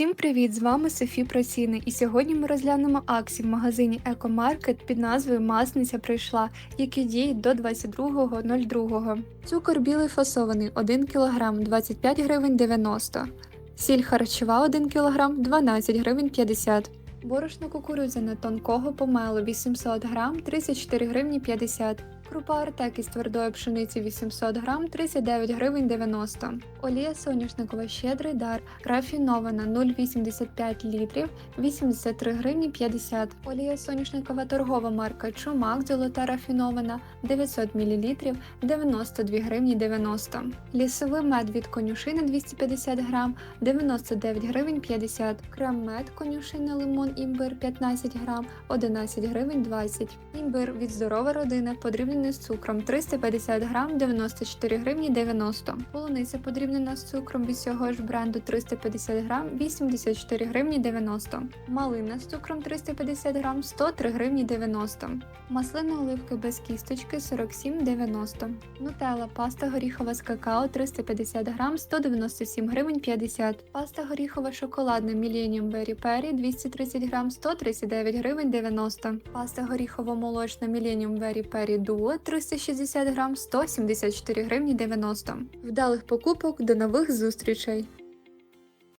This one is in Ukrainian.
Всім привіт! З вами Софі Проціни. І сьогодні ми розглянемо акції в магазині Екомаркет під назвою Масниця прийшла, які діють до 22.02. Цукор білий фасований 1 кг 25 гривень 90. Сіль харчова 1 кг 12 гривень 50. Борошно кукурудзяне тонкого помелу 800 г 34 гривні 50. Крупа Артек із твердої пшениці 800 г 39 гривень 90. Олія соняшникова щедрий дар рафінована 0,85 літрів 83 гривні 50. Олія соняшникова торгова марка Чумак золота рафінована 900 мл 92 гривні 90. Лісовий мед від конюшини 250 г 99 гривень 50. Крем мед конюшина лимон імбир 15 г 11 гривень 20. Імбир від здорова родина подрібнений з цукром 350 г 94 гривні 90. Полуниця подрібнена з цукром від цього ж бренду 350 г 84 гривні 90. Малина з цукром 350 г 103 гривні 90. Маслина оливки без кісточки 47,90. Нутелла паста горіхова з какао 350 г 197 гривень 50. Паста горіхова шоколадна Millennium Berry Perry 230 г 139 гривень 90. Паста горіхово-молочна Millennium Berry Perry Duo 360 грам 174 гривні 90. Вдалих покупок до нових зустрічей!